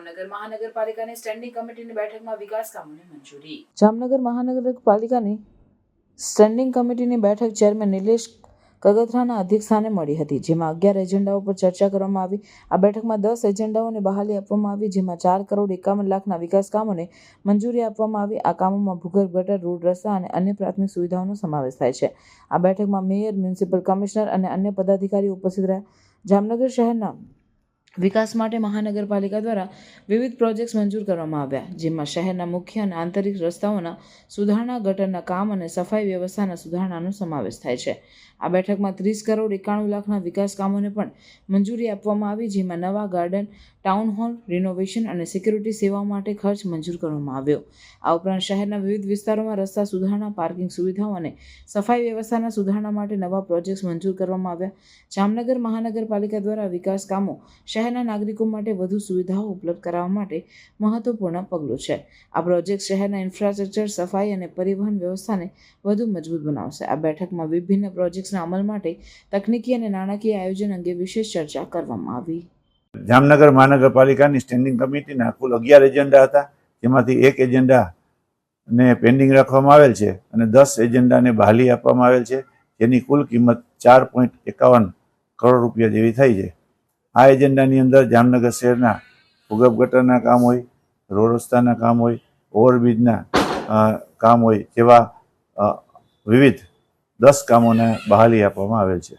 જામનગર મહાનગરપાલિકાની સ્ટેન્ડિંગ કમિટીની બેઠકમાં વિકાસ કામોની મંજૂરી. જામનગર મહાનગરપાલિકાની સ્ટેન્ડિંગ કમિટીની બેઠક ચેરમેન નિલેશ કગથરાના અધ્યક્ષસ્થાને મળી હતી, જેમાં અગિયાર એજન્ડાઓ પર ચર્ચા કરવામાં આવી. આ બેઠકમાં દસ એજન્ડાઓને બહાલી આપવામાં આવી, જેમાં ચાર કરોડ એકાવન લાખના વિકાસ કામોને મંજૂરી આપવામાં આવી. આ કામોમાં ભૂગર્ભ ગટર, રોડ રસ્તા અને અન્ય પ્રાથમિક સુવિધાઓનો સમાવેશ થાય છે. આ બેઠકમાં મેયર, મ્યુનિસિપલ કમિશનર અને અન્ય પદાધિકારીઓ ઉપસ્થિત રહ્યા. જામનગર શહેરના વિકાસ માટે મહાનગરપાલિકા દ્વારા વિવિધ પ્રોજેક્ટ્સ મંજૂર કરવામાં આવ્યા, જેમાં શહેરના મુખ્ય અને આંતરિક રસ્તાઓના સુધારણા, ગટરના કામ અને સફાઈ વ્યવસ્થાના સુધારણાનો સમાવેશ થાય છે. આ બેઠકમાં ત્રીસ કરોડ એકાણું લાખના વિકાસ કામોને પણ મંજૂરી આપવામાં આવી, જેમાં નવા ગાર્ડન, ટાઉન હોલ, રિનોવેશન અને સિક્યુરિટી સેવાઓ માટે ખર્ચ મંજૂર કરવામાં આવ્યો. આ ઉપરાંત શહેરના વિવિધ વિસ્તારોમાં રસ્તા સુધારણા, પાર્કિંગ સુવિધાઓ અને સફાઈ વ્યવસ્થાના સુધારણા માટે નવા પ્રોજેક્ટ્સ મંજૂર કરવામાં આવ્યા. જામનગર મહાનગરપાલિકા દ્વારા વિકાસ કામો શહેરના નાગરિકો માટે વધુ સુવિધાઓ ઉપલબ્ધ કરાવવા માટે મહત્વપૂર્ણ પગલું છે. આ પ્રોજેક્ટ શહેરના ઇન્ફ્રાસ્ટ્રક્ચર, સફાઈ અને પરિવહન વ્યવસ્થાને વધુ મજબૂત બનાવશે. આ બેઠકમાં વિભિન્ન પ્રોજેક્ટ્સના અમલ માટે તકનીકી અને નાણાકીય આયોજન અંગે વિશેષ ચર્ચા કરવામાં આવી. જામનગર મહાનગરપાલિકાની સ્ટેન્ડિંગ કમિટીના કુલ અગિયાર એજન્ડા હતા. જેમાંથી એક એજન્ડા ને પેન્ડિંગ રાખવામાં આવેલ છે અને દસ એજન્ડાને બહાલી આપવામાં આવેલ છે. જેની કુલ કિંમત ચાર પોઈન્ટ એકાવન કરોડ રૂપિયા જેવી થઈ છે. આ એજન્ડાની અંદર જામનગર શહેરના ભૂગર્ભ ગટરના કામ હોય, રોડ રસ્તાના કામ હોય, ઓવરબ્રિજના કામ હોય તેવા વિવિધ દસ કામોને બહાલી આપવામાં આવેલ છે.